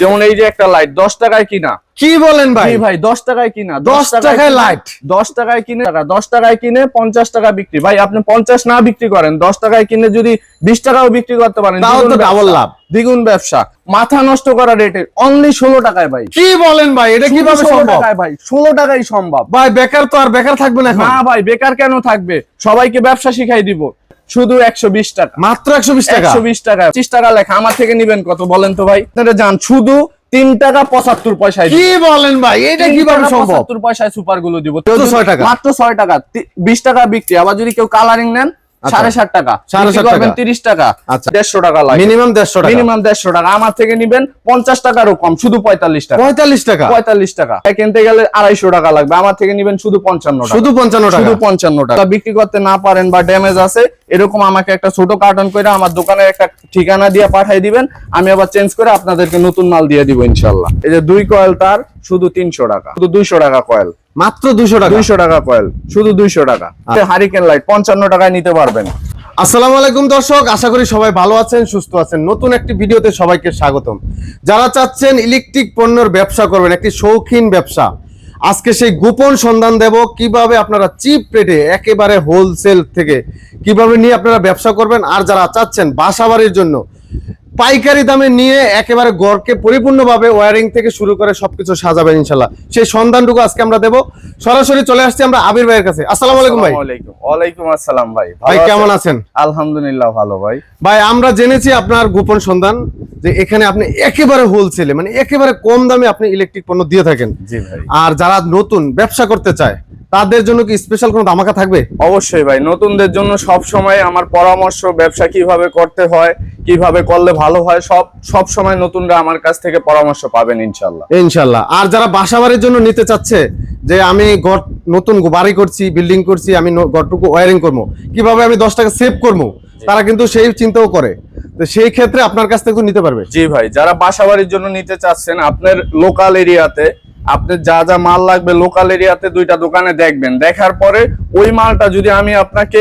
যেমন এই যে একটা লাইট দশ টাকায় কিনা। কি বলেন ভাই? ভাই দশ টাকায় কিনা 10 টাকায় লাইট? দশ টাকায় কিনে দশ টাকায় কিনে পঞ্চাশ টাকা বিক্রি। ভাই আপনি পঞ্চাশ না বিক্রি করেন দশ টাকায় কিনে যদি বিশ টাকাও বিক্রি করতে পারেন ব্যবসা। লাভ। দ্বিগুণ ব্যবসা। মাথা নষ্ট করা রেটে অনলি ষোলো টাকায় ভাই। কি বলেন ভাই? এটা কীভাবে সম্ভব? ভাই ষোলো টাকায় সম্ভব। ভাই বেকার তো আর বেকার থাকবে না না ভাই বেকার কেন থাকবে? সবাইকে ব্যবসা শিখাই দিব। শুধু একশো বিশ টাকা। মাত্র একশো বিশ টাকা? একশো বিশ টাকা। পঁচিশ টাকা লেখা। আমার থেকে নিবেন কত বলেন তো ভাই? আপনারা যান শুধু তিন টাকা পঁচাত্তর পয়সায় কি বলেন ভাই? এটা কীভাবে সম্ভব? পঁচাত্তর পয়সায় সুপারগুলো দিব। মাত্র ছয় টাকা। মাত্র ছয় টাকা। বিশ টাকা বিক্রি। আবার যদি কেউ কালারিং নেন সাড়ে ষাট টাকা। সাড়ে বিক্রি টাকা। তিরিশ টাকা। দেড়শো টাকা লাগে। মিনিমাম দেড়শো টাকা। মিনিমাম দেড়শো টাকা। আমার থেকে নিবেন পঞ্চাশ টাকারও কম শুধু পঁয়তাল্লিশ টাকা। পঁয়তাল্লিশ টাকা? পঁয়তাল্লিশ টাকা। কিনতে গেলে আড়াইশো টাকা লাগবে। আমার থেকে নিবেন শুধু পঞ্চান্ন টাকা। শুধু পঞ্চান্ন শুধু পঞ্চান্ন টাকা। বিক্রি করতে না পারেন বা ড্যামেজ আছে এরকম আমাকে একটা ছোট কার্টন করে আমার দোকানের একটা ঠিকানা দিয়ে পাঠিয়ে দিবেন। আমি আবার চেঞ্জ করে আপনাদেরকে নতুন মাল দিয়ে দিব ইনশাল্লাহ। এই যে দুই কয়েল তার শুধু তিনশো টাকা। শুধু দুইশো টাকা কয়েল মাত্র দুশো টাকা। দুইশো টাকা কয়েল শুধু দুইশো টাকা। হারিকেন লাইট পঞ্চান্ন টাকায় নিতে পারবেন। আসসালামু আলাইকুম দর্শক আশা করি সবাই ভালো আছেন সুস্থ আছেন। নতুন একটি ভিডিওতে সবাইকে স্বাগতম। যারা চাচ্ছেন ইলেকট্রিক পণ্যের ব্যবসা করবেন একটি শৌখিন ব্যবসা আজকে সেই গোপন সন্ধান দেব কীভাবে আপনারা চিপ রেটে একেবারে হোলসেল থেকে কীভাবে নিয়ে আপনারা ব্যবসা করবেন আর যারা চাচ্ছেন বাসাবাড়ির জন্য পাইকারি দামে নিয়ে একেবারে গড়কে পরিপূর্ণভাবে ওয়ারিং থেকে শুরু করে সবকিছু সাজাবেন ইনশাল্লাহ সেই সন্ধানটুকু আজকে আমরা দেবো। সরাসরি চলে আসছি আমরা আবির ভাইয়ের কাছে। আসসালাম আলাইকুম ভাই। ওয়ালাইকুম আসসালাম ভাই। ভাই কেমন আছেন? আছেন? আলহামদুলিল্লাহ ভালো ভাই। ভাই আমরা জেনেছি আপনার গোপন সন্ধান। যে এখানে আপনি একেবারে হোলসেলে মানে একেবারে কম দামে আপনি ইলেকট্রিক পণ্য দিয়ে থাকেন। জি ভাই। আর যারা নতুন ব্যবসা করতে চায় তাদের জন্য কি স্পেশাল কোনো ধামাকা থাকবে? অবশ্যই ভাই নতুনদের জন্য সব সময় আমার পরামর্শ ব্যবসা কীভাবে করতে হয় কীভাবে করলে ভালো হয় সব সব সময় নতুনরা আমার কাছ থেকে পরামর্শ পাবেন ইনশাল্লাহ ইনশাল্লাহ আর যারা বাসা বাড়ির জন্য নিতে চাচ্ছে যে আমি ঘর নতুন বাড়ি করছি বিল্ডিং করছি আমি ঘরটুকু ওয়ারিং করব কীভাবে আমি দশ টাকা সেভ করব? তারা কিন্তু সেই চিন্তাও করে। তো সেই ক্ষেত্রে আপনার কাছ থেকে নিতে পারবে। জি ভাই যারা বাসা বাড়ির জন্য নিতে চাচ্ছেন আপনার লোকাল এরিয়াতে আপনার যা যা মাল লাগবে লোকাল এরিয়াতে দুইটা দোকানে দেখবেন। দেখার পরে ওই মালটা যদি আমি আপনাকে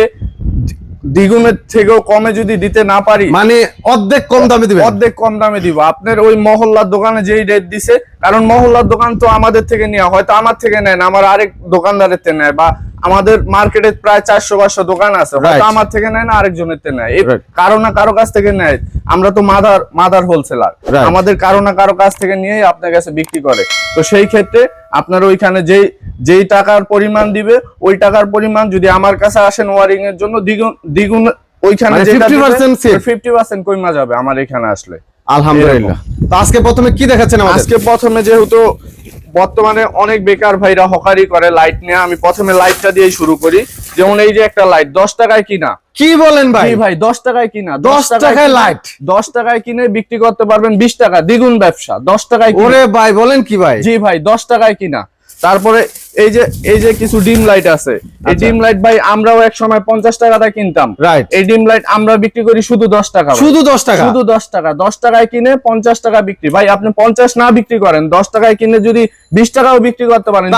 দ্বিগুণের থেকেও কমে যদি দিতে না পারি মানে অর্ধেক কম দামে দিবেন। অর্ধেক কম দামে দিব। আপনার ওই মহল্লার দোকানে যেই রেট দিছে কারণ মহল্লার দোকান তো আমাদের থেকে নেওয়া হয়তো আমার থেকে নেয় না আমার আরেক দোকানদারের থেকে নেয় বা আমাদের মার্কেটে প্রায় চারশো পাঁচশো দোকান আছে। হয়তো আমার থেকে নেয় না আরেকজনের থেকে নেয়। কারও না কারও কাছ থেকে নেয়। আমরা তো মাদার মাদার হোলসেলার. আমাদের কারও না কারও কাছ থেকে নিয়েই আপনার কাছে বিক্রি করে। তো সেই ক্ষেত্রে আপনার ওইখানে যেই যেই টাকার পরিমাণ দিবে ওই টাকার পরিমাণ যদি আমার কাছে আসেন ওয়ারিং এর জন্য দ্বিগুণ দ্বিগুণ ওইখানে মানে 50% ফিফটি পার্সেন্ট কমা যাবে আমার এখানে আসলে। আলহামদুলিল্লাহ। তো আজকে প্রথমে কি দেখাচ্ছেন আজকে প্রথমে যেহেতু বর্তমানে অনেক বেকার ভাইরা হকারি করে লাইট নিয়ে। আমি প্রথমে লাইটটা দিয়ে শুরু করি। যেমন এই যে একটা লাইট দশ টাকায় কিনা? কি বলেন ভাই? ভাই দশ টাকায় কিনা? 10 টাকায় লাইট দশ টাকায় কিনে বিক্রি করতে পারবেন বিশ টাকা। দ্বিগুণ ব্যবসা। দশ টাকায়। ওরে ভাই বলেন কি ভাই? জি ভাই দশ টাকায় কিনা? তারপরে এই যে এই যে কিছু ডিম লাইট আছে এই আচ্ছা। ডিম লাইট ভাই আমরাও এক সময় পঞ্চাশ টাকাটা কিনতাম রাইট এই ডিম লাইট আমরা বিক্রি করি শুধু দশ টাকা শুধু দশ টাকা শুধু দশ টাকা দশ টাকায় কিনে পঞ্চাশ টাকা বিক্রি ভাই আপনি পঞ্চাশ না বিক্রি করেন দশ টাকায় কিনে যদি বিশ টাকাও বিক্রি করতে পারেন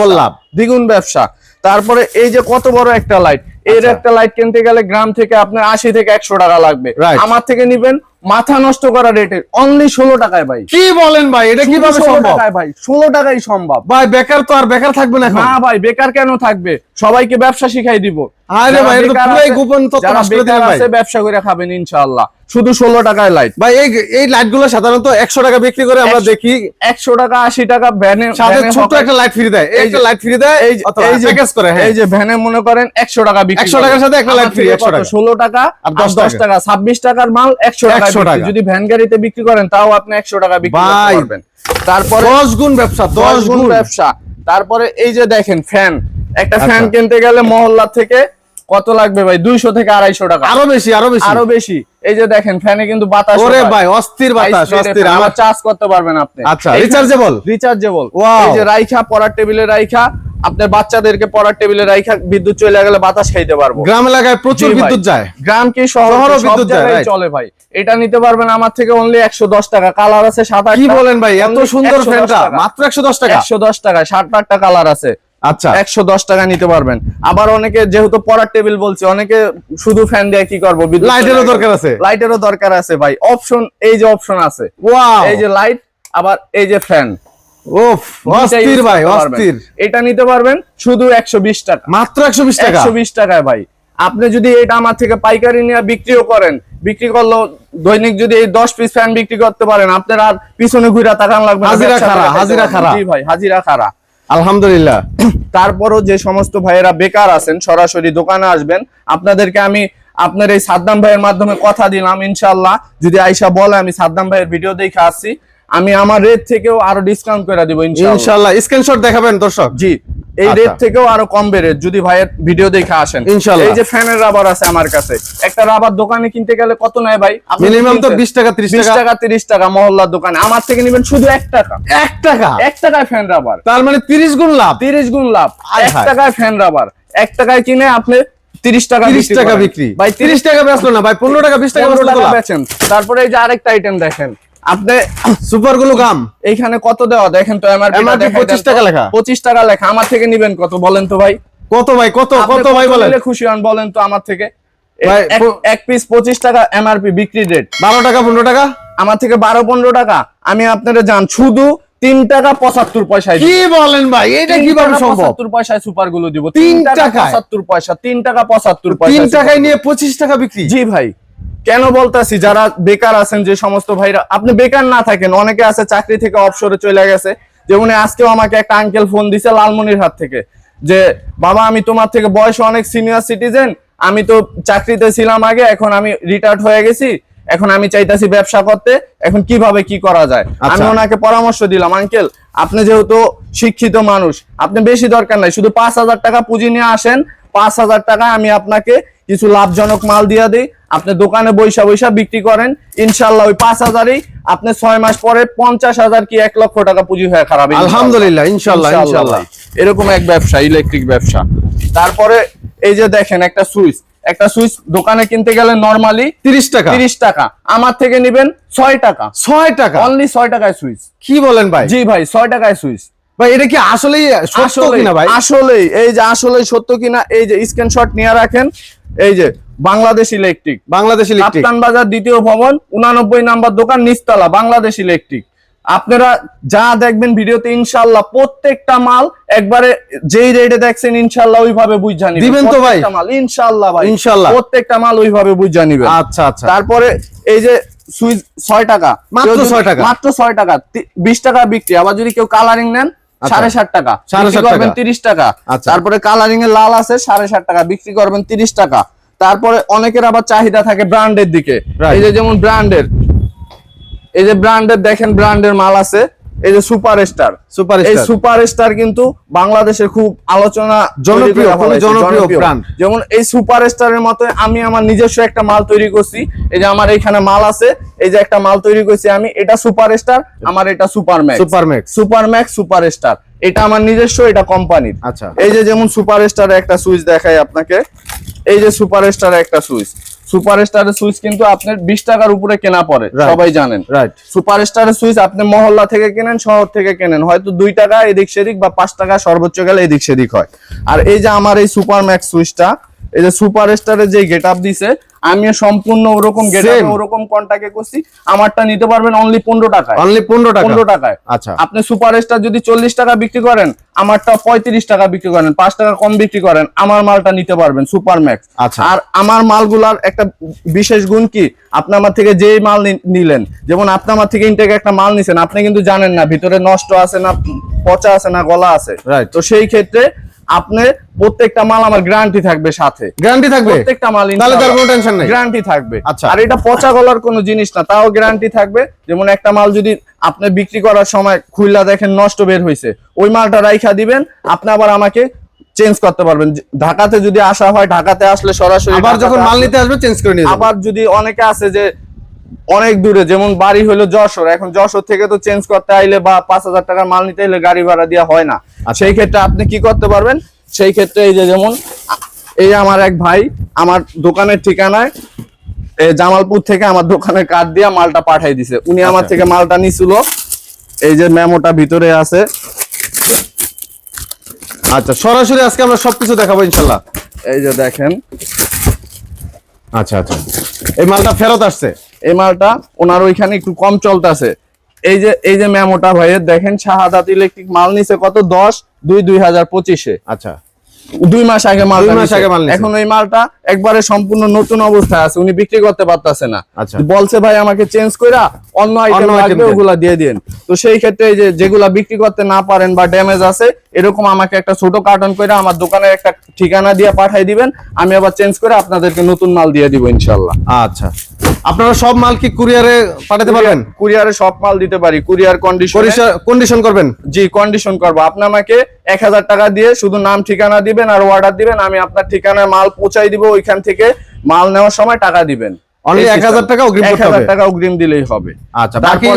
ব্যবসা। লাভ। দ্বিগুণ ব্যবসা তারপরে এই যে কত বড় একটা লাইটের আচ্ছা। একটা লাইট কিনতে গেলে গ্রাম থেকে আপনার আশি থেকে একশো টাকা লাগবে. আমার থেকে নিবেন মাথা নষ্ট করা রেটে অনলি ষোলো টাকায় ভাই। কি বলেন ভাই? এটা কীভাবে শুধু 16 সম্ভব ভাই ষোলো টাকাই সম্ভব। ভাই বেকার তো আর বেকার থাকবে না ভাই বেকার কেন থাকবে? সবাইকে ব্যবসা শিখাই দিব। আরে ভাই এটা পুরাই গোপন তথ্য যারা করে দিলেন ভাই। ব্যবসা করে খাবেন ইনশাআল্লাহ। শুধু টাকায় লাইট ভাই এই এই লাইট সাধারণত একশো টাকা বিক্রি করে আমরা দেখি। একশো টাকা আশি টাকা ভ্যানে সাথে ছোট একটা লাইট ফ্রি দেয়। একটা লাইট ফ্রি দেয় এই যে- অথবা এই যে প্যাকেজ করে হ্যাঁ। এই যে ভ্যানে মনে করেন একশো টাকা বিক্রি 100 টাকার সাথে একটা light free, 100 টাকা। ষোলো টাকা আর 10 টাকা। টাকা। ছাব্বিশ টাকার মাল 100 টাকা। যদি ভ্যান গাড়িতে বিক্রি করেন তাও আপনি একশো টাকা বিক্রি করতে পারবেন। তারপরে দশ গুণ ব্যবসা দশ দশ গুণ গুণ। ব্যবসা। তারপরে এই যে দেখেন ফ্যান একটা ফ্যান আচ্ছা। কিনতে গেলে মহল্লা থেকে কত লাগবে ভাই? দুইশো থেকে আড়াইশো টাকা। আরও বেশি আরও বেশি। আরও বেশি। এই যে দেখেন ফ্যানে কিন্তু বাতাস ওরে ভাই অস্থির বাতাস অস্থির। আমার চার্জ করতে পারবেন আপনি। আচ্ছা রিচার্জেবল রিচার্জেবল এই যে রাইখা পড়ার টেবিলে রাইখা আপনার বাচ্চাদেরকে পড়ার টেবিলে রাইখা বিদ্যুৎ চলে গেলে বাতাস খাইতে পারব। গ্রাম এলাকায় প্রচুর বিদ্যুৎ যায়। গ্রাম কি শহর? বিদ্যুৎ যায়, চলে ভাই। এটা নিতে পারবেন আমার থেকে অনলি একশো দশ টাকা। কালার আছে সাত আট কি বলেন ভাই এত সুন্দর ফ্যানটা মাত্র একশো দশ টাকা। একশো দশ টাকা সাত আটটা কালার আছে। আচ্ছা। একশো দশ টাকা নিতে পারবেন। আবার অনেকে যেহেতু পড়ার টেবিল বলছে অনেকে শুধু ফ্যান দিয়ে কি করব? লাইটেরও। দরকার আছে। লাইটেরও দরকার আছে ভাই। অপশন এই যে অপশন আছে। এই যে লাইট আবার এই যে ফ্যান অস্থির ভাই অস্থির। এটা নিতে পারবেন শুধু একশো বিশ টাকা। মাত্র একশো বিশ টাকা? একশো বিশ টাকায় ভাই। আপনি যদি এটা আমার থেকে পাইকারি নিয়ে বিক্রিও করেন বিক্রি করলেও দৈনিক যদি এই দশ পিস ফ্যান বিক্রি করতে পারেন আপনার আর পিছনে ঘুরে তাকান লাগবে হাজিরা খাইতে হাজিরা। জি ভাই হাজিরা খাড়া। আলহামদুলিল্লাহ। তারপরও যে সমস্ত ভাইয়েরা বেকার আছেন, সরাসরি দোকানে আসবেন। আপনাদেরকে আমি আপনার এই সাদ্দাম ভাইয়ের মাধ্যমে কথা দিলাম ইনশাল্লাহ যদি আইসা বলে, আমি সাদ্দাম ভাইয়ের ভিডিও দেখে আসছি। আমি আমার রেট থেকেও আরও ডিসকাউন্ট করে দিব ইনশাল্লাহ স্ক্রিনশট দেখাবেন দর্শক। জি এই আচ্ছা। রেট থেকেও আরও কম বেড়ে যদি ভাইয়ের ভিডিও দেখে আসেন। ইনশাল্লাহ। এই যে ফ্যানের রাবার আছে আমার কাছে একটা রাবার দোকানে কিনতে গেলে কত নেয় ভাই? মিনিমাম তো কিনছেন? বিশ টাকা 20 টাকা। টাকা তিরিশ টাকা মহল্লার দোকানে। আমার থেকে নেবেন শুধু এক টাকা। এক টাকা? এক টাকায় ফ্যান রাবার তার মানে তিরিশ গুণ লাভ? তিরিশ গুণ লাভ। আয় এক টাকায় ফ্যান রাবার এক টাকায় কিনে আপনি তিরিশ টাকা তিরিশ বিক্রি টাকা বিক্রি। ভাই তিরিশ টাকা বেচলো না ভাই পনেরো টাকা বিশ টাকা বেচলো বেচেন। তারপরে এই যে আরেকটা আইটেম দেখেন। আপনি সুপারগুলো গাম এইখানে কত দেওয়া? দেখেন তো 25 টাকা লেখা। পঁচিশ টাকা লেখা। আমার থেকে নিবেন কত বলেন তো ভাই? কত ভাই? কত কত ভাই বলেন? খুশি হন বলেন তো আমার থেকে। ভাই, এক- পিস পঁচিশ টাকা এমআরপি বিক্রি রেট বারো টাকা পনেরো টাকা? আমার থেকে বারো পনেরো টাকা। আমি আপনারা জান শুধু তিন টাকা পঁচাত্তর পয়সায় কি বলেন ভাই? এটা কীভাবে সম্ভব? পঁচাত্তর পয়সায় সুপারগুলো দিব। তিন টাকা? পঁচাত্তর পয়সা তিন টাকা পঁচাত্তর পয়সা তিন টাকায় নিয়ে পঁচিশ টাকা বিক্রি? জি ভাই। কেন বলতাছি যারা বেকার আছেন যে সমস্ত ভাইরা আপনি বেকার না থাকেন অনেকে আছে চাকরি থেকে অবসরে চলে গেছে যেমন আজকেও আমাকে একটা আঙ্কেল ফোন দিছে লালমনির হাত থেকে যে বাবা আমি তোমার থেকে বয়স অনেক সিনিয়র সিটিজেন আমি তো চাকরিতে ছিলাম আগে এখন আমি রিটায়ার্ড হয়ে গেছি এখন আমি চাইতাছি ব্যবসা করতে এখন কীভাবে কি করা যায় আমি আচ্ছা। ওনাকে পরামর্শ দিলাম আঙ্কেল আপনি যেহেতু শিক্ষিত মানুষ আপনি বেশি দরকার নাই শুধু পাঁচ হাজার টাকা পুঁজি নিয়ে আসেন পাঁচ হাজার টাকা আমি আপনাকে কিছু লাভজনক মাল দিয়ে দিই। আপনি দোকানে বৈশা বৈশা বিক্রি করেন। ইনশাল্লাহ ওই পাঁচ হাজারই আপনি ছয় মাস পরে পঞ্চাশ হাজার কি এক লক্ষ টাকা পুঁজি হয়ে খারাপ। আলহামদুলিল্লাহ ইনশাল্লাহ ইনশাল্লাহ এরকম এক ব্যবসা ইলেকট্রিক ব্যবসা। তারপরে এই যে দেখেন একটা সুইচ। একটা সুইচ দোকানে কিনতে গেলে নরমালি তিরিশ টাকা। তিরিশ টাকা। আমার থেকে নিবেন ছয় টাকা। ছয় টাকা? অনলি ছয় টাকায় সুইচ। কি বলেন ভাই? জি ভাই ছয় টাকায় সুইচ। ভাই এটা কি আসলেই সত্য কিনা ভাই? আসলে এই যে আসলে সত্য কিনা এই যে স্ক্রিনশট নিয়ে রাখেন। এই যে বাংলাদেশ ইলেকট্রিক বাংলাদেশ ইলেকট্রিক কাপ্তান বাজার দ্বিতীয় ভবন উনানব্বই নাম্বার দোকান নিচতলা বাংলাদেশ ইলেকট্রিক আপনারা যা দেখবেন ভিডিওতে ইনশাল্লাহ প্রত্যেকটা মাল একবারে যেই রেটে দেখছেন ইনশাল্লাহ ওইভাবে বুঝা নিবেন দিবেন তো ভাই? মাল ইনশাল্লাহ ভাই ইনশাল্লাহ। প্রত্যেকটা মাল ওইভাবে বুঝা নিবেন আচ্ছা আচ্ছা তারপরে এই যে সুইচ ছয় টাকা মাত্র কেউ যদি- ছয় টাকা? মাত্র ছয় টাকা তি- বিশ টাকা বিক্রি আবার যদি কেউ কালারিং নেন। সাড়ে ষাট টাকা। সাড়ে বিক্রি করবেন তিরিশ টাকা। আচ্ছা। তারপরে কালারিং এর লাল আছে সাড়ে ষাট টাকা। বিক্রি করবেন তিরিশ টাকা। তারপরে অনেকের আবার চাহিদা থাকে ব্র্যান্ডের দিকে। এই যে যেমন ব্র্যান্ডের এই যে ব্র্যান্ডের দেখেন ব্র্যান্ডের মাল আছে। এই যে সুপার স্টার সুপার এই স্টার সুপার স্টার কিন্তু বাংলাদেশের খুব আলোচনা জনপ্রিয়, জনপ্রিয় brand। যেমন এই সুপার স্টারের মতো আমি আমার নিজস্ব একটা মাল তৈরি করছি। এই যে আমার এখানে মাল আছে এই যে একটা মাল তৈরি করছি আমি এটা সুপার স্টার আমার এটা super max super max super max super star এটা আমার নিজস্ব এটা কোম্পানির। আচ্ছা। এই যে যেমন সুপার স্টারের একটা সুইচ দেখাই আপনাকে এই যে সুপার স্টারের একটা সুইচ। সুপার স্টারের সুইচ কিন্তু আপনার বিশ টাকার উপরে কেনা পড়ে. সবাই জানেন। রাইট সুপার স্টারের সুইচ আপনি মহল্লা থেকে কেনেন শহর থেকে কেনেন হয়তো দুই টাকা এদিক সেদিক বা পাঁচ টাকা সর্বোচ্চ গেলে এদিক সেদিক হয়। আর এই যে আমার এই সুপার ম্যাক্স সুইচটা এই যে সুপার স্টারের যে গেট আপ দিছে আমি সম্পূর্ণ ওরকম গেট ওরকম কন্টাক্টে করছি। আমারটা নিতে পারবেন অনলি পনেরো টাকায়। অনলি পনেরো টাকা? পনেরো টাকায়। আচ্ছা। আপনি সুপার স্টার যদি চল্লিশ টাকা বিক্রি করেন আমারটা পঁয়ত্রিশ টাকা বিক্রি করেন পাঁচ টাকা কম বিক্রি করেন আমার মালটা নিতে পারবেন সুপার ম্যাক্স আচ্ছা। আর আমার মালগুলার একটা বিশেষ গুণ কি? আপনি আমার থেকে যেই মাল নিলেন যেমন আপনি আমার থেকে ইনটেক একটা মাল নিছেন আপনি কিন্তু জানেন না ভিতরে নষ্ট আছে না পচা আছে না গলা আছে. তো সেই ক্ষেত্রে আপনি প্রত্যেকটা মাল আমার গ্যারান্টি থাকবে সাথে। গ্যারান্টি থাকবে? প্রত্যেকটা মাল তাহলে তার কোনো টেনশন নেই। গ্যারান্টি থাকবে। আচ্ছা। আর এটা পচা গলার কোনো জিনিস না তাও গ্যারান্টি থাকবে। যেমন একটা মাল যদি আপনি বিক্রি করার সময় খুললা দেখেন নষ্ট বের হয়েছে ওই মালটা রাইখা দিবেন আপনি আবার আমাকে চেঞ্জ করতে পারবেন। ঢাকাতে যদি আসা হয় ঢাকাতে আসলে সরাসরি আবার যখন মাল নিতে আসবে চেঞ্জ করে নিয়ে আবার যদি অনেকে আছে যে অনেক দূরে যেমন বাড়ি হলো যশোর। এখন যশোর থেকে তো চেঞ্জ করতে আইলে বা পাঁচ হাজার টাকার মাল নিতে হলে গাড়ি ভাড়া দেওয়া হয় না। আচ্ছা। সেই ক্ষেত্রে আপনি কি করতে পারবেন? সেই ক্ষেত্রে এই যে যেমন এই আমার এক ভাই আমার দোকানের ঠিকানায় এই জামালপুর থেকে আমার দোকানের কার্ড দিয়ে মালটা পাঠাই দিছে। উনি আমার আচ্ছা। থেকে মালটা নিছিল। এই যে মেমোটা ভিতরে আছে। আচ্ছা সরাসরি আজকে আমরা সবকিছু দেখাবো ইনশাল্লাহ। এই যে দেখেন। আচ্ছা আচ্ছা। এই মালটা ফেরত আসছে। এই মালটা ওনার ওইখানে একটু কম চলতেছে। এই যে এই যে মেমোটা ভাইয়ের দেখেন শাহাদাত ইলেকট্রিক মাল নিছে কত? দশ দুই দুই হাজার পঁচিশে। আচ্ছা। দুই মাস আগে মাল দুই মাস আগে মাল এখন ওই মালটা একবারে সম্পূর্ণ নতুন অবস্থায় আছে উনি বিক্রি করতে পারতেছে না। আচ্ছা। বলছে ভাই আমাকে চেঞ্জ কইরা অন্য আইটেম লাগবে। ওগুলা দিয়ে দিন তো সেই ক্ষেত্রে এই যে যেগুলা বিক্রি করতে না পারেন বা ড্যামেজ আছে এরকম আমাকে একটা ছোট কার্টন করে আমার দোকানের একটা ঠিকানা দিয়ে পাঠিয়ে দিবেন। আমি আবার চেঞ্জ করে আপনাদেরকে নতুন মাল দিয়ে দিব ইনশাল্লাহ আচ্ছা। আপনারা সব মাল কি কুরিয়ারে পাঠাতে পারবেন? কুরিয়ারে সব মাল দিতে পারি কুরিয়ার কন্ডিশন কন্ডিশন করবেন? জি কন্ডিশন করব। আপনি আমাকে এক হাজার টাকা দিয়ে শুধু নাম ঠিকানা দিবেন আর অর্ডার দিবেন আমি আপনার ঠিকানায় মাল পৌঁছাই দিব ওইখান থেকে মাল নেওয়ার সময় টাকা দিবেন। Only এই 1000 টাকা অগ্রিম করতে 1000 টাকা অগ্রিম দিলেই হবে। আচ্ছা বাকি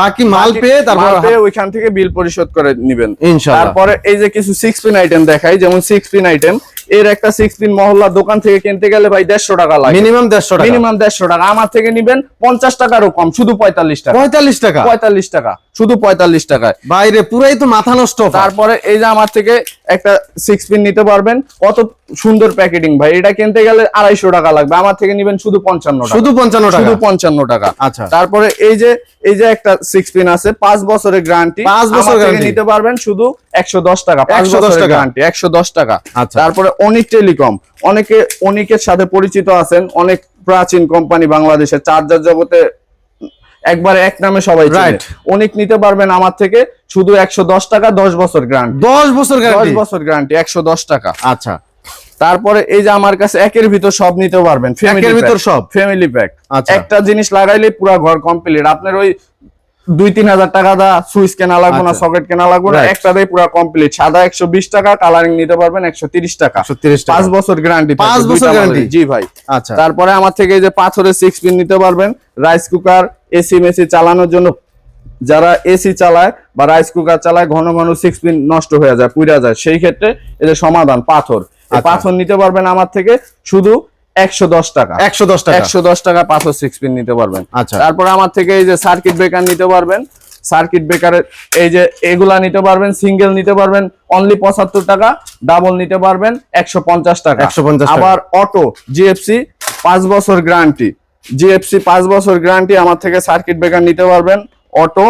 বাকি মাল পেয়ে তারপর ওইখান থেকে বিল পরিশোধ করে নিবেন। ইনশাআল্লাহ। তারপরে এই যে কিছু সিক্স পিন আইটেম দেখাই যেমন সিক্স পিন আইটেম এর একটা সিক্স পিন মহল্লা দোকান থেকে কিনতে গেলে ভাই দেড়শো টাকা লাগে। মিনিমাম দেড়শো টাকা। মিনিমাম দেড়শো টাকা। আমার থেকে নিবেন পঞ্চাশ টাকারও কম শুধু পঁয়তাল্লিশ টাকা। পঁয়তাল্লিশ টাকা? পঁয়তাল্লিশ টাকা শুধু পঁয়তাল্লিশ টাকায়। বাইরে পুরাই তো মাথা নষ্ট তারপরে এই যে আমার থেকে একটা সিক্স পিন নিতে পারবেন। কত সুন্দর প্যাকেটিং ভাই। এটা কিনতে গেলে আড়াইশো টাকা লাগবে। আমার থেকে নিবেন শুধু পঞ্চান্ন টাকা। শুধু পঞ্চান্ন টাকা? শুধু পঞ্চান্ন টাকা। আচ্ছা। তারপরে এই যে এই যে একটা সিক্স পিন আছে পাঁচ বছরের গ্যারান্টি পাঁচ বছর নিতে পারবেন শুধু একশো দশ টাকা। পাঁচ 110 বছরের টাকা। গ্যারান্টি একশো দশ টাকা। আচ্ছা। তারপরে অনিক টেলিকম অনেকে অনিকের সাথে পরিচিত আছেন অনেক প্রাচীন কোম্পানি বাংলাদেশের চার্জার জগতে একবারে এক নামে সবাই Right. অনেক নিতে পারবেন আমার থেকে শুধু একশো দশ টাকা দশ বছর গ্রান্ট দশ বছর দশ বছর গ্যারান্টি একশো দশ টাকা। আচ্ছা। তারপরে এই যে আমার কাছে একের ভিতর সব নিতে পারবেন একের ভিতর সব? ফ্যামিলি প্যাক আচ্ছা। একটা জিনিস লাগাইলে পুরো ঘর কমপ্লিট আপনার ওই দুই তিন হাজার টাকা দা সুইচ কেনা লাগবে না আচ্ছা। সকেট কেনা লাগবে না Right. একটা দিয়ে পুরো কমপ্লিট সাদা একশো বিশ টাকা কালারিং নিতে পারবেন একশো তিরিশ টাকা। পাঁচ বছর গ্যারান্টি পাঁচ বছর গ্যারান্টি জি ভাই। আচ্ছা। তারপরে আমার থেকে যে পাথরের সিক্স পিন নিতে পারবেন রাইস কুকার এসি মেসি চালানোর জন্য। যারা এসি চালায় বা রাইস কুকার চালায় ঘন ঘন সিক্স পিন নষ্ট হয়ে যায় পুড়ে যায়। সেই ক্ষেত্রে এই যে সমাধান পাথর। আচ্ছা। পাথর নিতে পারবেন আমার থেকে শুধু একশো দশ টাকা। একশো দশ টাকা। একশো দশ টাকা পাথর সিক্স পিন নিতে পারবেন। আচ্ছা। তারপরে আমার থেকে এই যে সার্কিট ব্রেকার নিতে পারবেন। সার্কিট ব্রেকারের এই যে এগুলা নিতে পারবেন সিঙ্গেল নিতে পারবেন অনলি পঁচাত্তর টাকা ডাবল নিতে পারবেন একশো পঞ্চাশ টাকা। 150 টাকা। আবার অটো জিএফসি পাঁচ বছর গ্যারান্টি জিএফসি পাঁচ বছর গ্যারান্টি আমার থেকে সার্কিট ব্রেকার নিতে পারবেন অটো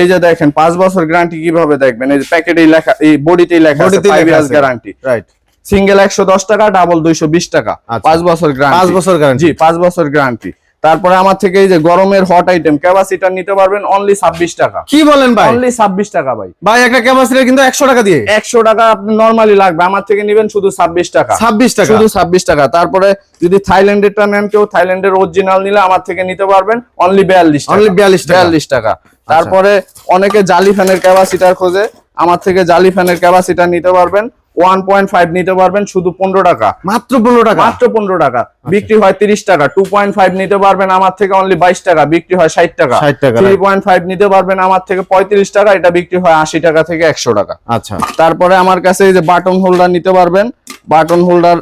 এই যে দেখেন পাঁচ বছর গ্যারান্টি কীভাবে দেখবেন? এই যে প্যাকেটেই লেখা এই বডিতেই লেখা five years guarantee right single একশো দশ টাকা ডাবল দুইশো বিশ টাকা। আচ্ছা। পাঁচ বছর গ্যারান্টি পাঁচ বছর। জি পাঁচ বছর গ্যারান্টি তারপরে আমার থেকে এই যে গরমের হট আইটেম ক্যাপাসিটার নিতে পারবেন অনলি ছাব্বিশ টাকা। কি বলেন ভাই? অনলি ছাব্বিশ টাকা ভাই। ভাই একটা ক্যাপাসিটি কিন্তু একশো টাকা দিয়ে। একশো টাকা আপনি নর্মালি লাগবে। আমার থেকে নিবেন শুধু ছাব্বিশ টাকা। ছাব্বিশ টাকা। শুধু ছাব্বিশ টাকা। তারপরে যদি থাইল্যান্ডেরটা নেন কেউ থাইল্যান্ডের অরিজিনাল নিলে আমার থেকে নিতে পারবেন অনলি বিয়াল্লিশ 42 টাকা। বিয়াল্লিশ টাকা। তারপরে অনেকে জালি ফ্যানের ক্যাপাসিটার খোঁজে। আমার থেকে জালি ফ্যানের ক্যাপাসিটার নিতে পারবেন। ওয়ান পয়েন্ট ফাইভ নিতে পারবেন শুধু পনেরো টাকা। মাত্র পনেরো টাকা? মাত্র পনেরো টাকা। বিক্রি হয় তিরিশ টাকা। টু পয়েন্ট ফাইভ নিতে পারবেন আমার থেকে অনলি বাইশ টাকা বিক্রি হয় ষাট টাকা। 60 টাকা, থ্রি. পয়েন্ট ফাইভ নিতে পারবেন আমার থেকে পঁয়ত্রিশ টাকা এটা বিক্রি হয় আশি টাকা থেকে একশো টাকা। আচ্ছা। তারপরে আমার কাছে এই যে বাটন হোল্ডার নিতে পারবেন। বাটন হোল্ডার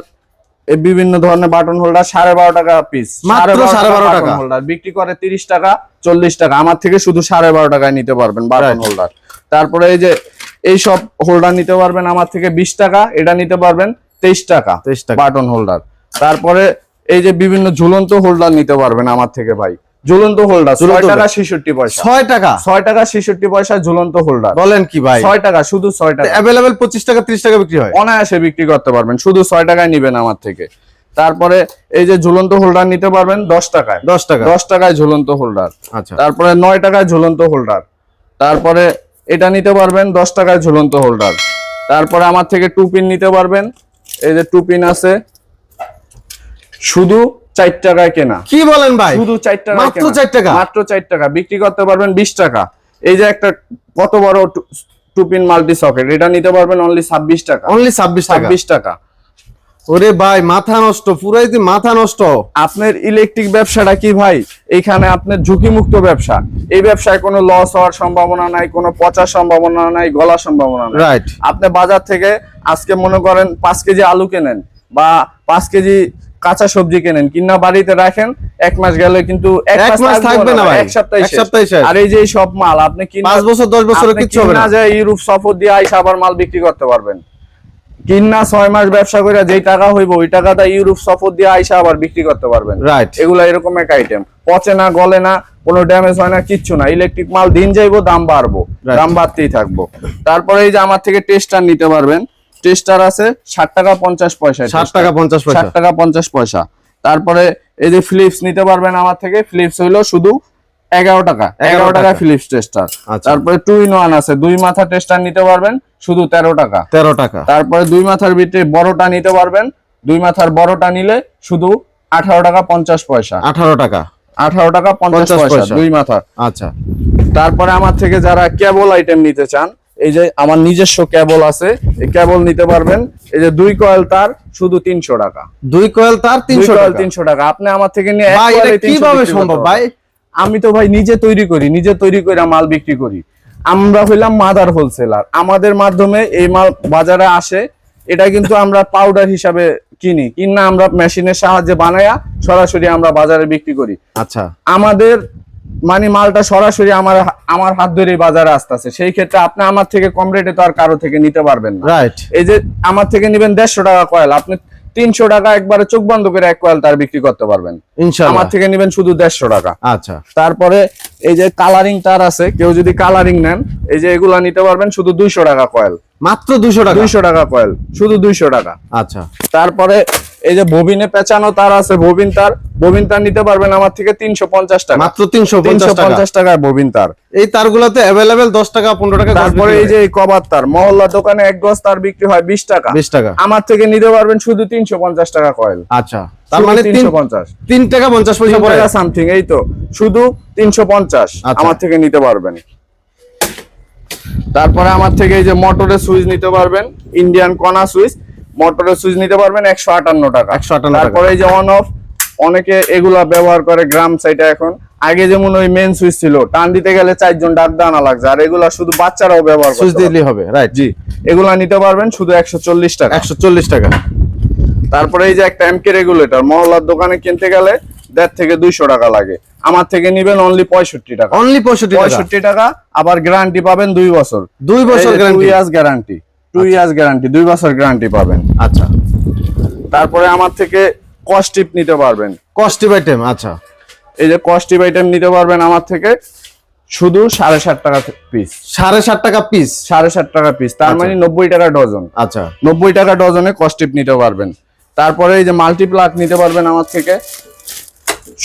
বিভিন্ন ধরনের বাটন হোল্ডার সাড়ে বারো টাকা পিস মাত্র সাড়ে বারো টাকা। হোল্ডার বিক্রি করে তিরিশ টাকা চল্লিশ টাকা। আমার থেকে শুধু সাড়ে বারো টাকায় নিতে পারবেন বাটন হোল্ডার তারপরে এই যে এই সব হোল্ডার নিতে পারবেন আমার থেকে বিশ টাকা এটা নিতে পারবেন তেইশ টাকা 23 টাকা। বাটন হোল্ডার তারপরে এই যে বিভিন্ন ঝুলন্ত হোল্ডার নিতে পারবেন আমার থেকে ভাই। ঝুলন্ত হোল্ডার ছয় টাকা। ছেষট্টি পয়সা। ছয় টাকা? ছয় টাকা ছেষট্টি পয়সা ঝুলন্ত হোল্ডার বলেন কি ভাই? ছয় টাকা শুধু ছয় টাকা। অ্যাভেলেবেল পঁচিশ টাকা ত্রিশ টাকা বিক্রি হয়? অনায়াসে বিক্রি করতে পারবেন শুধু ছয় টাকায় নিবেন আমার থেকে। তারপরে এই যে ঝুলন্ত হোল্ডার নিতে পারবেন দশ টাকায়। দশ টাকা। দশ টাকায় ঝুলন্ত হোল্ডার আচ্ছা। তারপরে নয় টাকায় ঝুলন্ত হোল্ডার তারপরে এটা নিতে পারবেন দশ টাকায় ঝুলন্ত হোল্ডার তারপরে আমার থেকে টু পিন নিতে পারবেন। এই যে টু পিন আছে। শুধু চার টাকায় কেনা। কি বলেন ভাই? শুধু চার টাকা মাত্র চার টাকা? মাত্র চার টাকা। বিক্রি করতে পারবেন বিশ টাকা। এই যে একটা কত বড় টু পিন মাল্টি সকেট এটা নিতে পারবেন অনলি ছাব্বিশ টাকা। অনলি ছাব্বিশ ছাব্বিশ টাকা। ওরে ভাই মাথা নষ্ট পুরাই মাথা নষ্ট। আপনার ইলেকট্রিক ব্যবসাটা কি ভাই? এখানে আপনার ঝুঁকিমুক্ত ব্যবসা। এই ব্যবসায় কোনো লস হওয়ার সম্ভাবনা নাই কোনো পচার সম্ভাবনা নাই গলার সম্ভাবনা নাই। রাইট আপনি বাজার থেকে আজকে মনে করেন পাঁচ কেজি আলু কেনেন বা পাঁচ কেজি কাঁচা সবজি কেনেন কিনা বাড়িতে রাখেন এক মাস গেলে কিন্তু এক মাস থাকবে না ভাই। এক সপ্তাহ এক সপ্তাহে। আর এই যে সব মাল আপনি কিনা পাঁচ বছর দশ বছরের আপনি কিচ্ছু হবে না। যায় ইউরোপ সফর দিয়ে আইসা আবার মাল বিক্রি করতে পারবেন। কিনা ছয় মাস ব্যবসা করে যেই টাকা হইব ওই টাকাটা ইউরোপ সফর দিয়ে আইসা আবার বিক্রি করতে পারবেন। রাইট এগুলা এরকম এক আইটেম পচে না গলে না কোনো ড্যামেজ হয় না কিচ্ছু না। ইলেকট্রিক মাল দিন যাইবো দাম বাড়বো। দাম বাড়তেই থাকব। তারপরে এই যে আমার থেকে টেস্টার নিতে পারবেন। টেস্টার আছে ষাট টাকা পঞ্চাশ পয়সা ষাট টাকা পঞ্চাশ পয়সা। ষাট টাকা পঞ্চাশ পয়সা। তারপরে এই যে ফিলিপস নিতে পারবেন আমার থেকে। ফিলিপস হইল শুধু এগারো টাকা। এগারো টাকা। ফিলিপস টেস্টার আচ্ছা। তারপরে টু ইন ওয়ান আছে। দুই মাথা টেস্টার নিতে পারবেন শুধু তেরো টাকা। তেরো টাকা। তারপরে দুই মাথার ভিতরে বড়টা নিতে পারবেন। দুই মাথার বড়টা নিলে শুধু আঠারো টাকা পঞ্চাশ পয়সা। আঠারো টাকা। আঠারো টাকা পঞ্চাশ পয়সা। দুই মাথার আচ্ছা। তারপরে আমার থেকে যারা কেবল আইটেম নিতে চান এই যে আমার নিজস্ব কেবল আছে এই কেবল নিতে পারবেন। এই যে দুই কয়েল তার শুধু তিনশো টাকা। দুই কয়েল তার তিনশো টাকা। তিনশো টাকা। আপনি আমার থেকে নিয়ে এক ভাই এটা কয়েলে 300 কীভাবে সম্ভব ভাই। আমি তো ভাই নিজে তৈরি করি নিজে তৈরি করে মাল বিক্রি করি। আমরা হইলাম মাদার হোলসেলার আমাদের মাধ্যমে এই মাল বাজারে আসে এটা কিন্তু আমরা পাউডার হিসাবে কিনি। কিনা আমরা মেশিনের সাহায্যে বানায়া সরাসরি আমরা বাজারে বিক্রি করি। আচ্ছা। আমাদের মানে মালটা সরাসরি আমার আমার হাত ধরেই বাজারে আসতেছে। সেই ক্ষেত্রে আপনি আমার থেকে কম রেটে তো আর কারও থেকে নিতে পারবেন না। রাইট এই যে আমার থেকে নেবেন দেড়শো টাকা কয়েল। আপনি তিনশো টাকা একবারে চোখ বন্ধ করে এক কোয়াল তার বিক্রি করতে পারবেন। আমার থেকে নেবেন শুধু দেড়শো টাকা। আচ্ছা। তারপরে এই যে কালারিং তার আছে কেউ যদি কালারিং নেন এই যে এগুলা নিতে পারবেন শুধু দুইশো টাকা কয়েল মাত্র দুইশো টাকা? দুইশো টাকা কয়েল শুধু দুইশো টাকা। আচ্ছা। তারপরে এই যে ববিনে পেঁচানো তার আছে ববিন তার ববিন তার নিতে পারবেন আমার থেকে তিনশো পঞ্চাশ টাকা। মাত্র তিনশো পঞ্চাশ টাকা। পঞ্চাশ টাকায় ববিন তার। এই তারগুলোতে অ্যাভেলেবেল দশ টাকা পনেরো টাকা তারপরে এই যে এই কভার তার মহল্লা দোকানে এক গজ তার বিক্রি হয় বিশ টাকা। বিশ টাকা। আমার থেকে নিতে পারবেন শুধু তিনশো পঞ্চাশ টাকা কয়েল আচ্ছা তার মানে তিনশো পঞ্চাশ। তিন টাকা পঞ্চাশ পয়সা পড়ে। সামথিং এই তো। শুধু তিনশো পঞ্চাশ আচ্ছা। আমার থেকে নিতে পারবেন। তারপরে আমার থেকে এই যে মোটরের সুইচ নিতে পারবেন ইন্ডিয়ান কনা সুইচ মোটরের সুইচ নিতে পারবেন একশো আটান্ন টাকা। 158 টাকা। তারপরে এই যে অন অফ অনেকে এগুলা ব্যবহার করে গ্রাম সাইডে এখন। আগে যেমন ওই মেন সুইচ ছিল টান দিতে গেলে চারজন ডাক দানা লাগছে। আর এগুলা শুধু বাচ্চারাও ব্যবহার সুইচ দিলেই হবে রাইট জি। এগুলা নিতে পারবেন শুধু একশো চল্লিশ টাকা। একশো চল্লিশ টাকা। তারপরে এই যে একটা এমকে রেগুলেটর মহল্লার দোকানে কিনতে গেলে দেড় থেকে দুইশো টাকা লাগে। আমার থেকে নিবেন অনলি পঁয়ষট্টি টাকা। অনলি পঁয়ষট্টি টাকা? পঁয়ষট্টি টাকা আবার গ্যারান্টি পাবেন দুই বছর। দুই বছর guarantee guarantee two years guarantee দুই বছর গ্যারান্টি পাবেন। আচ্ছা। তারপরে আমার থেকে কস্টিপ নিতে পারবেন। কস্টিভ আইটেম আচ্ছা। এই যে কস্টিপ আইটেম নিতে পারবেন আমার থেকে শুধু সাড়ে ষাট টাকা পিস সাড়ে ষাট টাকা পিস সাড়ে ষাট টাকা পিস তার আচ্ছা। মানে নব্বই টাকা ডজন আচ্ছা। নব্বই টাকা ডজনে কস্টিপ নিতে পারবেন। তারপরে এই যে মাল্টিপ্লাক নিতে পারবেন আমার থেকে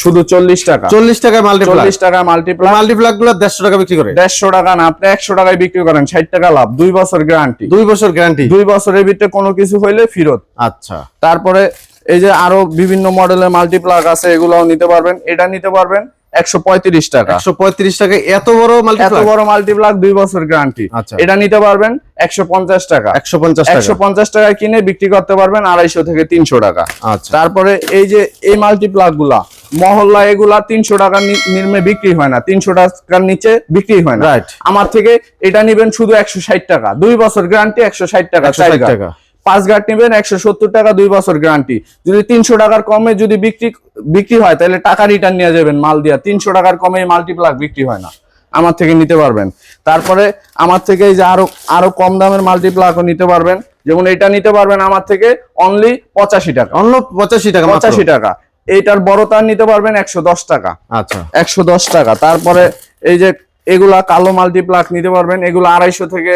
শুধু চল্লিশ টাকা। চল্লিশ টাকা চল্লিশ টাকা মাল্টিপ্লাক মাল্টিপ্লাকগুলো দেড়শো টাকা বিক্রি করে। দেড়শো টাকা না আপনি একশো টাকায় বিক্রি করেন ষাট টাকা লাভ দুই বছর গ্যারান্টি দুই বছর গ্যারান্টি দুই বছরের ভিতরে কোনো কিছু হইলে ফেরত। আচ্ছা। তারপরে এই যে আরও বিভিন্ন মডেলের মাল্টিপ্লাক আছে এগুলাও নিতে পারবেন। এটা নিতে পারবেন একশো পঁয়ত্রিশ টাকা। একশো পঁয়ত্রিশ টাকা এত বড় এত বড় মাল্টিপ্লাক দুই বছর গ্যারান্টি আচ্ছা। এটা নিতে পারবেন একশো পঞ্চাশ টাকা। একশো পঞ্চাশ একশো টাকা পঞ্চাশ টাকা কিনে বিক্রি করতে পারবেন আড়াইশো থেকে তিনশো টাকা। আচ্ছা। তারপরে এই যে এই মাল্টিপ্লাকগুলা মহল্লা এগুলা তিনশো টাকার নি- নির্মে বিক্রি হয় না। তিনশো টাকার নিচে বিক্রি হয় না. আমার থেকে এটা নিবেন শুধু একশো ষাট টাকা। দুই বছর গ্যারান্টি একশো ষাট টাকা। টাকা। পাঁচ গাট নিবেন একশো সত্তর টাকা দুই বছর গ্যারান্টি যদি তিনশো টাকার কমে যদি বিক্রি বিক্রি হয় তাহলে টাকা রিটার্ন নিয়ে যাবেন মাল দিয়া। তিনশো টাকার কমে মাল্টিপ্লাক বিক্রি হয় না। আমার থেকে নিতে পারবেন। তারপরে আমার থেকে এই যে আরও আরও কম দামের মাল্টিপ্লাকও নিতে পারবেন। যেমন এটা নিতে পারবেন আমার থেকে অনলি পঁচাশি টাকা। অন্য পঁচাশি টাকা পঁচাশি টাকা। এইটার বড় তার নিতে পারবেন একশো দশ টাকা। আচ্ছা। একশো দশ টাকা। তারপরে এই যে এগুলা কালো মাল্টিপ্লাক নিতে পারবেন এগুলো আড়াইশো থেকে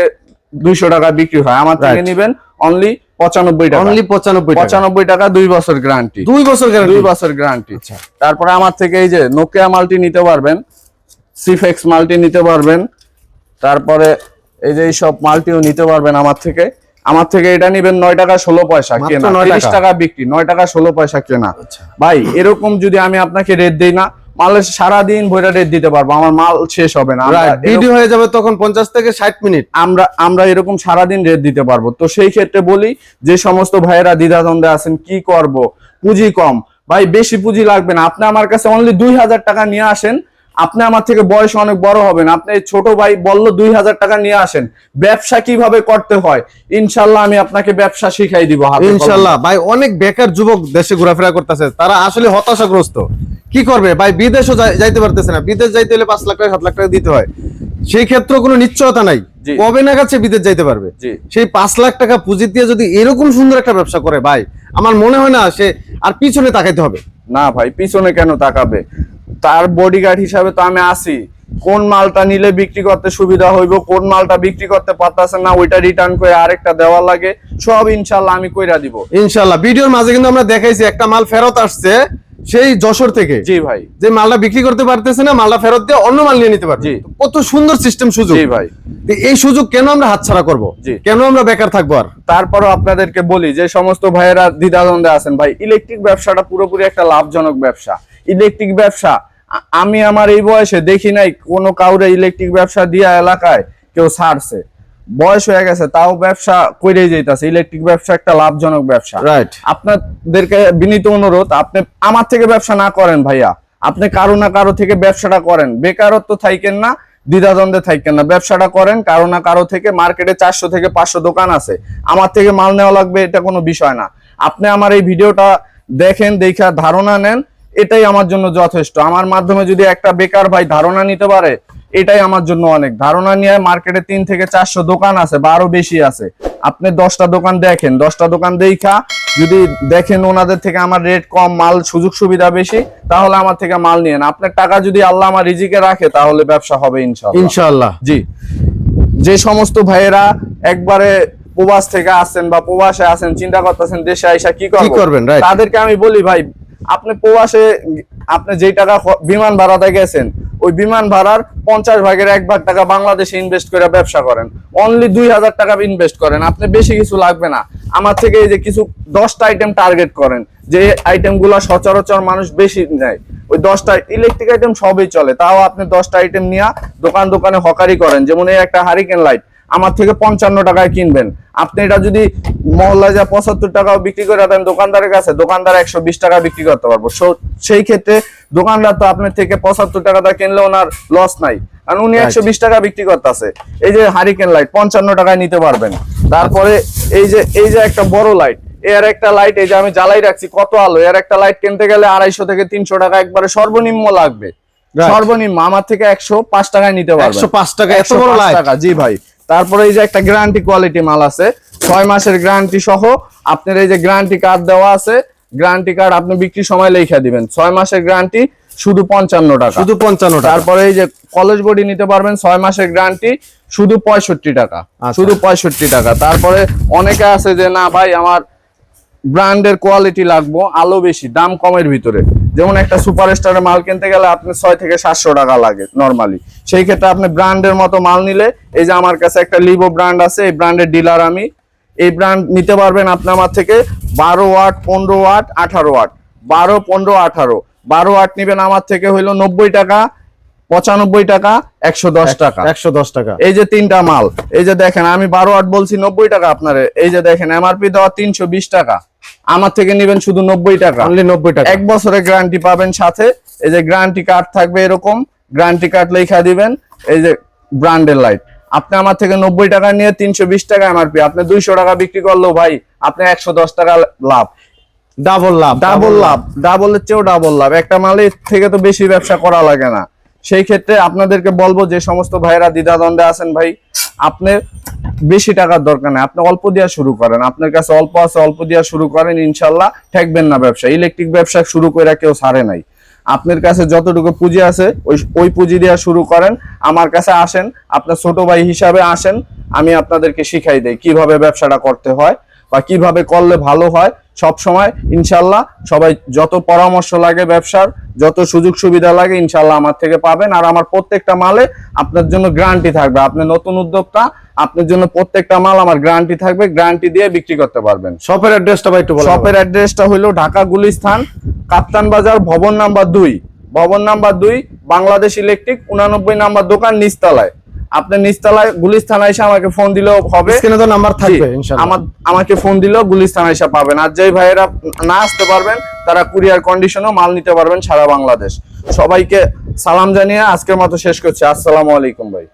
দুইশো টাকা বিক্রি হয়। আমার থেকে নিবেন অনলি পঁচানব্বই টাকা। অনলি পঁচানব্বই পঁচানব্বই টাকা দুই বছর গ্যারান্টি দুই বছর দুই বছর গ্যারান্টি আচ্ছা। তারপরে আমার থেকে এই যে নোকিয়া মাল্টি নিতে পারবেন সিফেক্স মাল্টি নিতে পারবেন তারপরে এই যে এইসব মাল্টিও নিতে পারবেন আমার থেকে। আমার থেকে এটা নিবেন নয় টাকা ষোলো পয়সা কেনা। তিরিশ টাকা। বিক্রি নয় টাকা ষোলো পয়সা কেনা। আচ্ছা। ভাই এরকম যদি আমি আপনাকে রেট দেই না মালের সারাদিন বইটা রেট দিতে পারব আমার মাল শেষ হবে না। ভিডিও হয়ে যাবে তখন পঞ্চাশ থেকে ষাট মিনিট। আমরা আমরা এরকম সারাদিন রেট দিতে পারব। তো সেই ক্ষেত্রে বলি যে সমস্ত ভাইয়েরা দ্বিধাদ্বন্দ্বে আছেন কি করব? পুঁজি কম। ভাই বেশি পুঁজি লাগবে না। আপনি আমার কাছে অনলি দুই হাজার টাকা নিয়ে আসেন আপনি আমার থেকে বয়স অনেক বড় হবেন। আপনি ছোট ভাই বলল দুই হাজার টাকা নিয়ে আসেন। ব্যবসা কীভাবে করতে হয়? ইনশাল্লাহ আমি আপনাকে ব্যবসা শিখাই দিব ইনশাল্লাহ। ভাই অনেক বেকার যুবক দেশে ঘোরাফেরা করতেছে। তারা আসলে হতাশাগ্রস্ত। কি করবে? ভাই বিদেশও যাইতে পারতেছে না। বিদেশ যাইতে হলে পাঁচ লাখ টাকা সাত লাখ টাকা দিতে হয়। সেই ক্ষেত্রে কোনো নিশ্চয়তা নাই। কবে নাগাদ সে বিদেশ যাইতে পারবে? সেই পাঁচ লাখ টাকা পুঁজি দিয়ে যদি এরকম সুন্দর একটা ব্যবসা করে ভাই আমার মনে হয় না সে আর পিছনে তাকাইতে হবে। না ভাই পিছনে কেন তাকাবে? তার বডিগার্ড হিসাবে তো আমি আছি। কোন মালটা নিলে বিক্রি করতে সুবিধা হইব কোন মালটা বিক্রি করতে পারতেছে না ওইটা রিটার্ন করে আরেকটা দেওয়া লাগে সব ইনশাল্লাহ আমি কইরা দিব। ইনশাল্লাহ ভিডিওর মাঝে কিন্তু আমরা দেখাইছি একটা মাল ফেরত আসছে সেই যশোর থেকে। জি ভাই। যে মালটা বিক্রি করতে পারতেছে না মালটা ফেরত দিয়ে অন্য মাল নিয়ে নিতে পারবে জি। কত সুন্দর সিস্টেম সুযোগ। জি ভাই। এই সুযোগ কেন আমরা হাতছাড়া করব? জি। কেন আমরা বেকার থাকব আর? তারপরও আপনাদেরকে বলি যে সমস্ত ভাইয়েরা দ্বিধাদ্বন্দ্বে আছেন ভাই ইলেকট্রিক ব্যবসাটা পুরোপুরি একটা লাভজনক ব্যবসা। ইলেকট্রিক ব্যবসা আমি আমার এই বয়সে দেখি নাই কোনো কাউরে ইলেকট্রিক ব্যবসা দিয়া এলাকায় কেউ ছাড়ছে। বয়স হয়ে গেছে তাও ব্যবসা করেই যেতেছে ইলেকট্রিক ব্যবসা একটা লাভজনক ব্যবসা। রাইট আপনাদেরকে বিনীত অনুরোধ আপনি আমার থেকে ব্যবসা না করেন ভাইয়া। আপনি কারও না কারও থেকে ব্যবসাটা করেন। বেকারত্ব থাইকেন না দ্বিধাদ্বন্দ্বে থাকেন না। ব্যবসাটা করেন কারও না কারও থেকে মার্কেটে চারশো থেকে পাঁচশো দোকান আছে। আমার থেকে মাল নেওয়া লাগবে এটা কোনো বিষয় না। আপনি আমার এই ভিডিওটা দেখেন দেখা ধারণা নেন। এটাই আমার জন্য যথেষ্ট। আমার মাধ্যমে যদি একটা বেকার ভাই ধারণা নিতে পারে এটাই আমার জন্য অনেক। ধারণা নিয়ে মার্কেটে তিন থেকে চারশো দোকান আছে বা আরও বেশি আছে। আপনি দশটা দোকান দেখেন দশটা দোকান দেখা যদি দেখেন ওনাদের থেকে আমার রেট কম মাল সুযোগ সুবিধা বেশি তাহলে আমার থেকে মাল নিয়েন আপনার টাকা যদি আল্লাহ আমার রিজিকে রাখে তাহলে ব্যবসা হবে ইনশাআল্লাহ। ইনশাল্লাহ জি। যে সমস্ত ভাইয়েরা একবারে প্রবাস থেকে আসছেন বা প্রবাসে আসেন চিন্তা করতেছেন দেশে আইসা কি করবেন? তাদেরকে আমি বলি ভাই আপনি প্রবাসে আপনি যেই টাকা বিমান ভাড়াতে গেছেন, ওই বিমান ভাড়ার পঞ্চাশ ভাগের এক ভাগ টাকা বাংলাদেশে ইনভেস্ট করে ব্যবসা করেন। অনলি দুই হাজার টাকা ইনভেস্ট করেন। আপনি বেশি কিছু লাগবে না। আমার থেকে এই যে কিছু দশটা আইটেম টার্গেট করেন, যে আইটেমগুলা সচরাচর মানুষ বেশি নেয়। ওই দশটা ইলেকট্রিক আইটেম সবই চলে। তাও আপনি দশটা আইটেম নিয়ে দোকান দোকানে হকারি করেন। যেমন এই একটা হারিকেন লাইট আমার থেকে পঞ্চান্ন টাকায় কিনবেন। আপনি এটা যদি মহল্লায় যা পঁচাত্তর টাকাও বিক্রি করে দেন দোকানদারের কাছে দোকানদার একশো বিশ টাকা বিক্রি করতে পারব। So, সেই ক্ষেত্রে দোকানদার তো আপনার থেকে পঁচাত্তর টাকাটা কিনলে ওনার লস নাই। কারণ উনি একশো বিশ টাকা বিক্রি করতেছে। এই যে হারিকেন লাইট পঞ্চান্ন টাকায় নিতে পারবেন। তারপরে এই যে এই যে একটা বড় লাইটের একটা লাইট এই যে আমি জ্বালাই রাখছি কত আলো এর একটা লাইট কিনতে গেলে আড়াইশো থেকে তিনশো টাকা একবারে সর্বনিম্ন লাগবে। সর্বনিম্ন আমার থেকে একশো পাঁচ টাকায় নিতে পারবেন। একশো পাঁচ টাকা এত বড় লাইট টাকা জি ভাই। তারপরে এই যে একটা গ্যারান্টি কোয়ালিটি মাল আছে ছয় মাসের গ্যারান্টি সহ আপনার এই যে গ্যারান্টি কার্ড দেওয়া আছে গ্যারান্টি কার্ড আপনি বিক্রির সময় লেখা দিবেন। ছয় মাসের গ্যারান্টি শুধু পঞ্চান্ন টাকা। শুধু পঞ্চান্ন তারপরে এই যে কলেজ বডি নিতে পারবেন ছয় মাসের গ্যারান্টি শুধু পঁয়ষট্টি টাকা। আচ্ছা। শুধু পঁয়ষট্টি টাকা। তারপরে অনেকে আছে যে না ভাই আমার ব্র্যান্ডের কোয়ালিটি লাগবো আলো বেশি দাম কমের ভিতরে। যেমন একটা সুপার স্টারের মাল কিনতে গেলে আপনি ছয় থেকে সাতশো টাকা লাগে নর্মালি সেই ক্ষেত্রে আপনি ব্র্যান্ডের মতো মাল নিলে এই যে আমার কাছে একটা লিভো ব্র্যান্ড আছে এই ব্র্যান্ডের ডিলার আমি এই ব্র্যান্ড নিতে পারবেন আপনি আমার থেকে বারো ওয়াট পনেরো ওয়াট আঠারো ওয়াট বারো পনেরো আঠারো। বারো ওয়াট নিবেন আমার থেকে হইল নব্বই টাকা পঁচানব্বই টাকা একশো দশ টাকা। একশো দশ টাকা। এই যে তিনটা মাল এই যে দেখেন আমি বারো আট বলছি নব্বই টাকা আপনারে এই যে দেখেন এমআরপি দেওয়া তিনশো বিশ টাকা। আমার থেকে নেবেন শুধু নব্বই টাকা। অনলি নব্বই টাকা। এক বছরের গ্যারান্টি পাবেন সাথে। এই যে গ্যারান্টি কার্ড থাকবে এরকম গ্যারান্টি কার্ড লেখা দিবেন এই যে ব্র্যান্ডের লাইট আপনি আমার থেকে নব্বই টাকা নিয়ে তিনশো বিশ টাকা এমআরপি আপনি দুইশো টাকা বিক্রি করলেও ভাই আপনি একশো দশ টাকা লাভ। ডাবল লাভ ডাবল লাভ। ডাবলের চেয়েও ডাবল লাভ। একটা মালের থেকে তো বেশি ব্যবসা করা লাগে না। সেই ক্ষেত্রে আপনাদেরকে বলব যে সমস্ত ভাইরা দ্বিধাদ্বন্দ্বে আছেন ভাই, আপনি বেশি টাকার দরকার নেই। আপনি অল্প দিয়া শুরু করেন। আপনার কাছে অল্প আছে, অল্প দিয়া শুরু করেন, ইনশাল্লাহ ঠেকবেন না ব্যবসা। ইলেকট্রিক ব্যবসা শুরু করে কেউ ছাড়ে নাই। আপনার কাছে যতটুকু পুঁজি আছে, ওই ওই পুঁজি দিয়া শুরু করেন। আমার কাছে আসেন, আপনার ছোট ভাই হিসাবে আসেন, আমি আপনাদেরকে শিখাই দেই কীভাবে ব্যবসাটা করতে হয়। বা কীভাবে করলে ভালো হয় সব সময় ইনশাল্লাহ সবাই যত পরামর্শ লাগে ব্যবসার যত সুযোগ সুবিধা লাগে ইনশাল্লাহ আমার থেকে পাবেন। আর আমার প্রত্যেকটা মালে আপনার জন্য গ্যারান্টি থাকবে। আপনি নতুন উদ্যোক্তা আপনার জন্য প্রত্যেকটা মাল আমার গ্যারান্টি থাকবে গ্যারান্টি দিয়ে বিক্রি করতে পারবেন। শপের অ্যাড্রেসটা ভাই একটু শপের অ্যাড্রেসটা হলো ঢাকা গুলিস্তান কাপ্তান বাজার ভবন নাম্বার দুই। ভবন নাম্বার দুই বাংলাদেশ ইলেকট্রিক উনানব্বই নাম্বার দোকান নিচতলায়। আপনি নিচতলায় থানায় এসে আমাকে ফোন দিলেও হবে। স্ক্রিনে তো নাম্বার থাকবে ইনশাআল্লাহ। আমাকে ফোন দিলেও গুলিস থানায় এসে পাবেন। আর যেই ভাইয়েরা না আসতে পারবেন তারা কুরিয়ার কন্ডিশনেও মাল নিতে পারবেন সারা বাংলাদেশ। সবাইকে সালাম জানিয়ে আজকের মতো শেষ করছি। আসসালামু আলাইকুম ভাই।